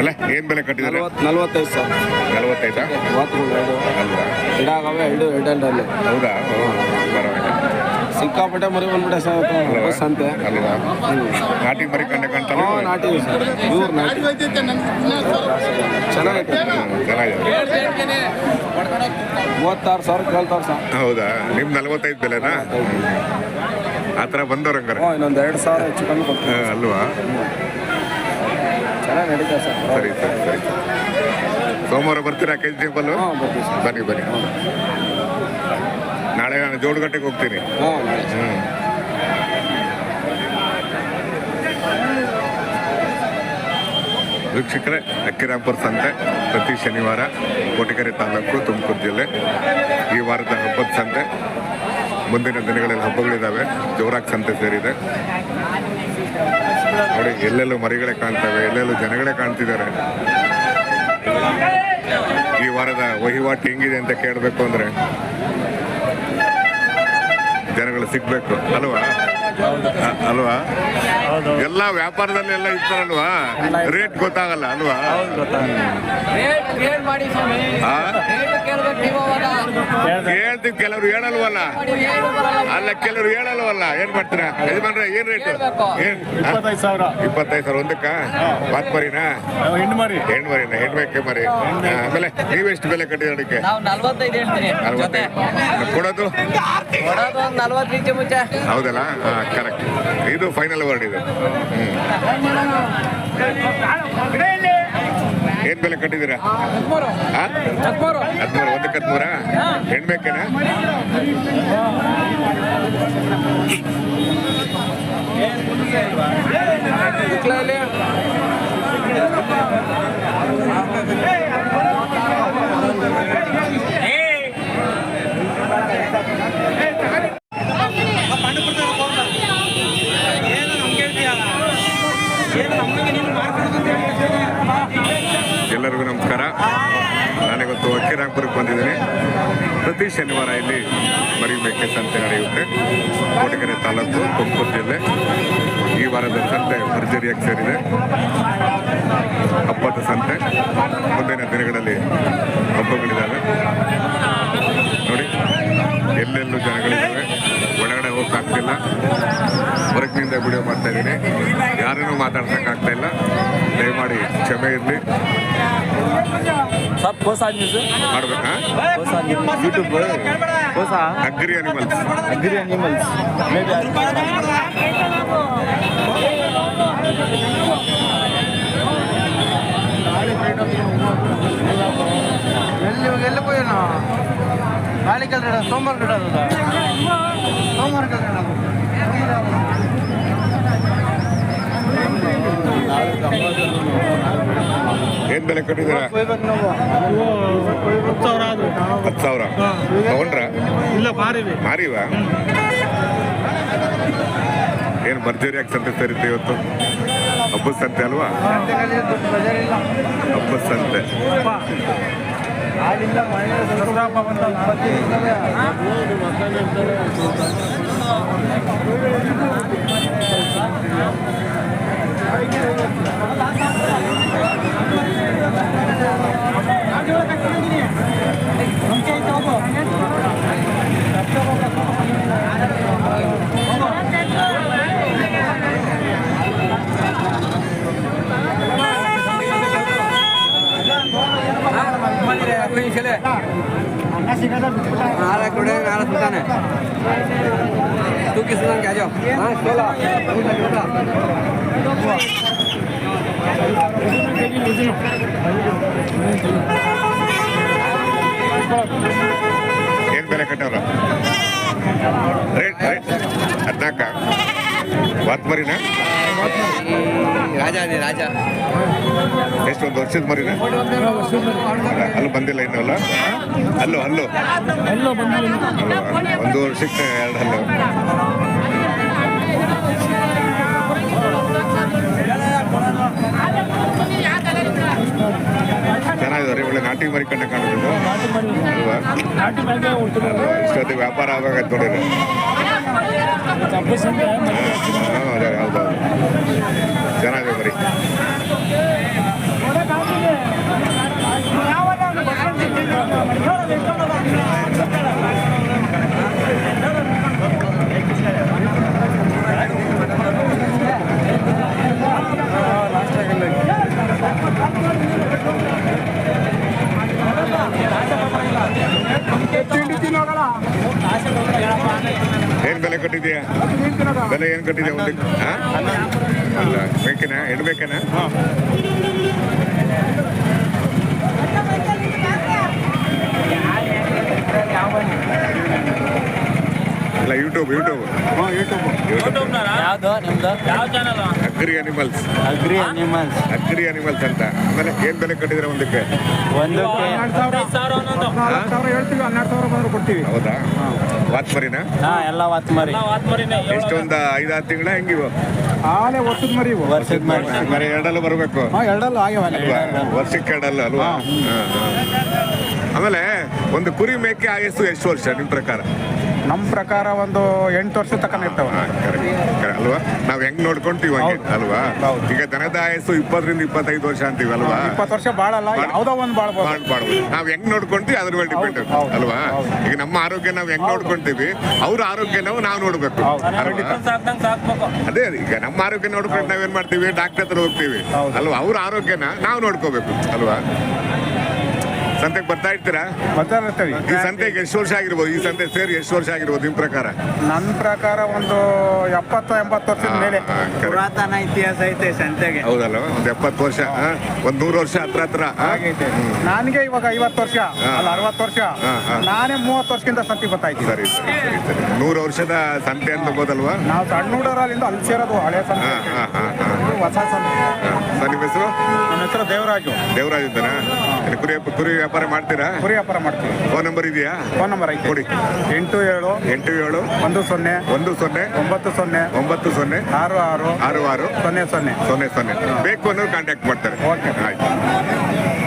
ಅಲ್ಲ ಏನ್ ಬೆಲೆ ಕಟ್ಟಿದ್ದಾರೆ? ನಲ್ವತ್ತು ನಲ್ವತ್ತೈದು ಸಾವಿರ ನಲ್ವತ್ತೈದಾ? ಅಲ್ವಾ ಎರಡು. ಎರಡಲ್ಲಿ ಹೌದಾ? ಪರವಾಗಿಲ್ಲ. ಸಿಕ್ಕಾಪಟ್ಟೆ ಮರಿ ಬಂದ್ಬಿಟ್ಟೆ ಸರ್ ಬಸ್ ಅಂತೆ. ಅಲ್ವಾ? ನಾಟಿ ಮರಿ ಕಂಡ ಹ್ಞೂ ನಾಟಿ ಸರ್. ಇವ್ರು ನಾಟಿ. ಚೆನ್ನಾಗೈತೆ. ಚೆನ್ನಾಗಿದೆ. ಮೂವತ್ತಾರು ಸಾವಿರ ಕೇಳ್ತಾವ್ರು ಸರ್. ಹೌದಾ? ನಿಮ್ ನಲ್ವತ್ತೈದು ಬೆಲೆನಾ? ಆ ಥರ ಬಂದವ್ರು ಹಂಗಾರೆ. ಇನ್ನೊಂದು ಎರಡು ಸಾವಿರ ಹೆಚ್ಚು ಕಮ್ಮಿ ಕೊಡ್ತೀವಿ ಹಾ, ಅಲ್ವಾ? ಚೆನ್ನಾಗಿ ಸರ್. ಸರಿ ಸರಿ ಸರಿ. ಸೋಮವಾರ ಬರ್ತೀರಾ ಕೆ ಜಿ ಟೇಬಲ್ಲು ಹಾಂ ಬರ್ತೀವಿ ಸರ್. ಬನ್ನಿ ಬನ್ನಿ. ನಾಳೆ ನಾನು ಜೋಡುಗಟ್ಟೆಗೆ ಹೋಗ್ತೀನಿ. ಹಾಂ ನಾಳೆ ಹ್ಮ್. ವೀಕ್ಷಕರೇ ಅಕ್ಕಿರಾಂಪುರ ಸಂತೆ ಪ್ರತಿ ಶನಿವಾರ ಕೋಟಿಕೆರೆ ತಾಲೂಕು ತುಮಕೂರು ಜಿಲ್ಲೆ. ಈ ವಾರದ ಹಬ್ಬದ ಸಂತೆ ಮುಂದಿನ ದಿನಗಳಲ್ಲಿ ಹಬ್ಬಗಳಿದ್ದಾವೆ ಜೋರಾಗಿ ಸಂತೆ ಸೇರಿದೆ. ನೋಡಿ, ಎಲ್ಲೆಲ್ಲೂ ಮರಿಗಳೇ ಕಾಣ್ತವೆ, ಎಲ್ಲೆಲ್ಲೂ ಜನಗಳೇ ಕಾಣ್ತಿದ್ದಾರೆ. ಈ ವಾರದ ವಹಿವಾಟು ಹೆಂಗಿದೆ ಅಂತ ಕೇಳಬೇಕು ಅಂದ್ರೆ ಜನಗಳು ಸಿಗ್ಬೇಕು, ಅಲ್ವಾ? ಅಲ್ವಾ? ಎಲ್ಲ ವ್ಯಾಪಾರದಲ್ಲಿ ಎಲ್ಲ ಇರ್ತಾರಲ್ವಾ? ರೇಟ್ ಗೊತ್ತಾಗಲ್ಲ ಅಲ್ವಾ? ರೇಟ್ ರೇಟ್ ಮಾಡಿ ಸ್ವಾಮಿ. ಆ? ರೇಟ್ ಕೇಳ್ಬೇಕು ನೀವು ಅವಾಗ. ಹೇಳ್ತೀವಿ ಕೆಲವರು ಹೇಳಲ್ವಲ್ಲ? ಅಲ್ಲ ಕೆಲವರು ಹೇಳಲ್ವಲ್ಲ? ಏನ್ ಮಾಡ್ತೀರಾ? ಯಜಮಾನ್ರೆ ಏನ್ ರೇಟ್ ಇಪ್ಪತ್ತೈದು ಸಾವಿರ. ಇಪ್ಪತ್ತೈದು ಸಾವಿರ ಒಂದಕ್ಕ? ಬಾತ್ ಮರಿನಾ ಹೆಣ್ಣು ಮರಿ. ಹೆಣ್ಣು ಮರಿನಾ ಹೆಣ್ಬೇಕೆ ಮರಿ. ಆಮೇಲೆ ನೀವೆಷ್ಟು ಬೆಲೆ ಕಟ್ಟಿದ ಅದಕ್ಕೆ? ನಾವು ನಲ್ವತ್ತೈದು ಹೇಳ್ತೀನಿ. ಜೊತೆ ನಲ್ವತ್ತೈದು. ಕೊಡೋದು? ಹೌದಲ್ಲ? ಕರೆಕ್ಟ್ ಇದು ಫೈನಲ್ ವರ್ಡ್ ಇದು. ಏನ್ ಬೆಲೆ ಕಟ್ಟಿದ್ದೀರಾ? ಹದಿಮೂರು ಒಂದಕ್ಕೆ ಹದಿಮೂರ? ಹೆಣ್ಬೇಕೇನಾ ಎಲ್ಲರಿಗೂ ನಮಸ್ಕಾರ. ನಾನಿವತ್ತು ಅಕ್ಕಿರಾಂಪುರಕ್ಕೆ ಬಂದಿದ್ದೀನಿ. ಪ್ರತಿ ಶನಿವಾರ ಇಲ್ಲಿ ಮರಿಬೇಕೆ ಸಂತೆ ನಡೆಯುತ್ತೆ. ಕೋಟಗೆರೆ ತಾಲೂಕು, ತುಮಕೂರು ಜಿಲ್ಲೆ. ಈ ವಾರದ ಸಂತೆ ಭರ್ಜರಿಯಾಗಿ ಸೇರಿದೆ. ಹಬ್ಬದ ಸಂತೆ. ಮುಂದಿನ ದಿನಗಳಲ್ಲಿ ಹಬ್ಬಗಳಿದ್ದಾವೆ. ನೋಡಿ, ಎಲ್ಲೆಲ್ಲೂ ಜನಗಳಿದ್ದಾವೆ. ಒಳಗಡೆ ಹೋಗಕ್ಕಾಗ್ತಿಲ್ಲ. ಹೊರಗಿನಿಂದ ವಿಡಿಯೋ ಮಾಡ್ತಾ ಇದ್ದೀನಿ. ಯಾರೇನೂ ಆಗ್ತಾ ಇಲ್ಲ ದಯಮಾಡಿ ಕ್ಷಮೆ ಇರಲಿ ಮಾಡ್ಬೇಕಾ YouTube agri animals agri animals வெளில ನಾಳೆ நாளைக்கு சோமவாரம் கிடையாது சோமவாரம் கிடையாது ಏನ್ ಬೆಲೆ ಕಟ್ಟಿದ್ದೀರಾ? ಹತ್ತು ಸಾವಿರ ತಗೊಂಡ್ರ? ಇಲ್ಲ ಮಾರಿವಿ. ಏನು ಭರ್ಜರಿಯಾಗಿ ಸಂತೆ ಸೇರಿದ್ದೆ ಇವತ್ತು? ಹಬ್ಬದ ಸಂತೆ ಅಲ್ವಾ? ಹಬ್ಬದ ಸಂತೆ. नारा कुड़े नारा सुल्तान है। तू किस नाम क्या जाओ हाँ सोलह ಎಷ್ಟು ಒಂದು ವರ್ಷದ ಮರಿನ ಅಲ್ಲಿ ಬಂದಿಲ್ಲ ಇನ್ನೂ ಅಲ್ಲ? ಅಲ್ಲೋ ಅಲ್ಲೋ. ಒಂದು ವರ್ಷಕ್ಕೆ ಎರಡು ಹಲ್ಲು. ಚೆನ್ನಾಗಿದೆ ಒಳ್ಳೆ ನಾಟಿ ಮರಿ ಕಂಡ ಉಳ್ತದೆ ಇಷ್ಟೊತ್ತಿಗೆ ವ್ಯಾಪಾರ ಅದೇ ಹೌದು. ಚೆನ್ನಾಗಿದೆ ಮರಿ. ಬೆಲೆ ಏನು ಕಟ್ಟಿದೆ ಒಂದಕ್ಕೆ ಹಾ? ಅಲ್ಲ ಬೇಕೇನಾ? ಹೆಣ್ಣು ಬೇಕೇನಾ? ಅಲ್ಲ ಯೂಟ್ಯೂಬ್ ಯೂಟ್ಯೂಬ್ ಯೂಟ್ಯೂಬ್ ಯಾವ್ದು ನಿಮ್ದು? ಯಾವ channel agri animals agri animals agri animals ಅಂತ. ಆಮೇಲೆ ಏನ್ ಬೆಲೆ ಕಟ್ಟಿದ್ರೆ ಒಂದಕ್ಕೆ? ಒಂದಕ್ಕೆ ಹೇಳ್ತೀವಿ ಹನ್ನೆರಡು ಸಾವಿರ ಬಂದ್ರೆ ಕೊಡ್ತೀವಿ. ಹೌದಾ? ವಾತ್ ಮರಿನಾ ಹಾ ಎಲ್ಲ ವಾತ್ ಮರಿ ಎಷ್ಟೊಂದ ಐದಾರು ತಿಂಗಳ ಹೆಂಗಿವು? ಆಲೆ ವರ್ಷದ ಮರಿ ಇವು. ವರ್ಷದ ಮರಿ. ಮರಿ ಎರಡಲ್ಲ ಬರಬೇಕು. ಹಾ ಎರಡಲ್ಲ ಆಗ್ಯಾವ ವರ್ಷಕ್ಕೆ ಎರಡಲ್ಲ ಅಲ್ವಾ. ಆಮೇಲೆ ಒಂದು ಕುರಿ ಮೇಕೆ ಆಯಸ್ಸು ಎಷ್ಟು ವರ್ಷ ನಿಮ್ ಪ್ರಕಾರ? ನಮ್ಮ ಪ್ರಕಾರ ಒಂದು ಎಂಟು ವರ್ಷ ತಕ್ಕ ಇರ್ತಾವ. ಅಲ್ವಾ? ನಾವ್ ಹೆಂಗ್ ನೋಡ್ಕೊಂತೀವಿ. ಅಲ್ವಾ? ಈಗ ದನದ ಆಯಸ್ಸು ಇಪ್ಪತ್ತರಿಂದ ಇಪ್ಪತ್ತೈದು ವರ್ಷ ಅಂತೀವಿ ಅಲ್ವಾ? ಇಪ್ಪತ್ತು ವರ್ಷ ಬಾಳಲ್ಲ ಯಾವುದೋ ಯಾವ್ದೋ ಒಂದು ಬಾಳ್ಬೋದು. ಮಾಡ್ಬಾರ್ದು ನಾವ್ ಹೆಂಗ್ ನೋಡ್ಕೊಂತೀವಿ ಅದ್ರ ಮೇಲೆ ಡಿಪೆಂಡ್ ಅಲ್ವಾ? ಈಗ ನಮ್ಮ ಆರೋಗ್ಯ ನಾವ್ ಹೆಂಗ್ ನೋಡ್ಕೊಂತೀವಿ ಅವ್ರ ಆರೋಗ್ಯ ನಾವು ನಾವ್ ನೋಡ್ಬೇಕು ಅದೇ ಈಗ ನಮ್ಮ ಆರೋಗ್ಯ ನೋಡ್ಕೊಂಡು ನಾವೇನ್ ಮಾಡ್ತೀವಿ? ಡಾಕ್ಟರ್ ಹತ್ರ ಹೋಗ್ತೀವಿ. ಅಲ್ವಾ? ಅವ್ರ ಆರೋಗ್ಯನ ನಾವು ನೋಡ್ಕೋಬೇಕು ಅಲ್ವಾ? ಸಂತೆಗೆ ಬರ್ತಾ ಇರ್ತೀರಾ? ಬರ್ತಾ ಇರ್ತೀವಿ. ಈ ಸಂತೆಗೆ ಎಷ್ಟು ವರ್ಷ ಆಗಿರ್ಬೋದು? ಈ ಸಂತೆ ಸೇರಿ ಎಷ್ಟು ವರ್ಷ ಆಗಿರ್ಬೋದು ನಿಮ್ ಪ್ರಕಾರ? ನನ್ನ ಪ್ರಕಾರ ಒಂದು ಎಪ್ಪತ್ತು ಎಂಬತ್ತು ವರ್ಷದ ಮೇಲೆ. ಪುರಾತನ ಇತಿಹಾಸ ಐತೆ ಸಂತೆಗೆ. ಹೌದಲ್ಲ ಒಂದು ಎಪ್ಪತ್ತು ವರ್ಷ ಒಂದು ನೂರು ವರ್ಷ ಹತ್ರ ಹತ್ರ? ಆಗೈತೆ ನನಗೆ ಇವಾಗ ಐವತ್ತು ವರ್ಷ. ಅಲ್ಲ ಅರವತ್ತು ವರ್ಷ. ಹಾ, ಹಾ. ನಾನೇ ಮೂವತ್ತು ವರ್ಷಕ್ಕಿಂತ ಸಂತಿ ಬರ್ತಾ ಇದ್ದೀನಿ. ಸರಿ ಸರಿ ನೂರು ವರ್ಷದ ಸಂತೆ ಅಂತ ಹೋಗೋದಲ್ವಾ ನಾವು ಸಣ್ಣ ಹುಡುಗರಲ್ಲಿಂದ ಅಲ್ಲಿ ಸೇರೋದು ಹಳೆ ಸಂತೆ. ಹಾ ಹಾ ಹಾ ಹಾ. ಹೊಸ ಸಂತೆ. ಸರಿ ನಿಮ್ಮ ಹೆಸರು? ನನ್ನ ಹೆಸರು ದೇವರಾಜು. ದೇವರಾಜ್ ಇದ್ದಾನೆ ಕುರಿ ಕುರಿ ವ್ಯಾಪಾರ ಮಾಡ್ತೀರಾ? ಕುರಿ ವ್ಯಾಪಾರ ಮಾಡ್ತೀವಿ. ಫೋನ್ ನಂಬರ್ ಇದೆಯಾ? ಫೋನ್ ನಂಬರ್ ಐತೆ. ಕೊಡಿ. ಎಂಟು ಏಳು ಎಂಟು ಏಳು ಒಂದು ಸೊನ್ನೆ ಒಂದು ಸೊನ್ನೆ ಒಂಬತ್ತು ಸೊನ್ನೆ ಒಂಬತ್ತು ಸೊನ್ನೆ ಆರು ಆರು ಆರು ಆರು ಸೊನ್ನೆ ಸೊನ್ನೆ. ಸೊನ್ನೆ ಸೊನ್ನೆ. ಬೇಕು ಅನ್ನೋರು ಕಾಂಟ್ಯಾಕ್ಟ್ ಮಾಡ್ತಾರೆ. ಓಕೆ. ಆಯ್ತು.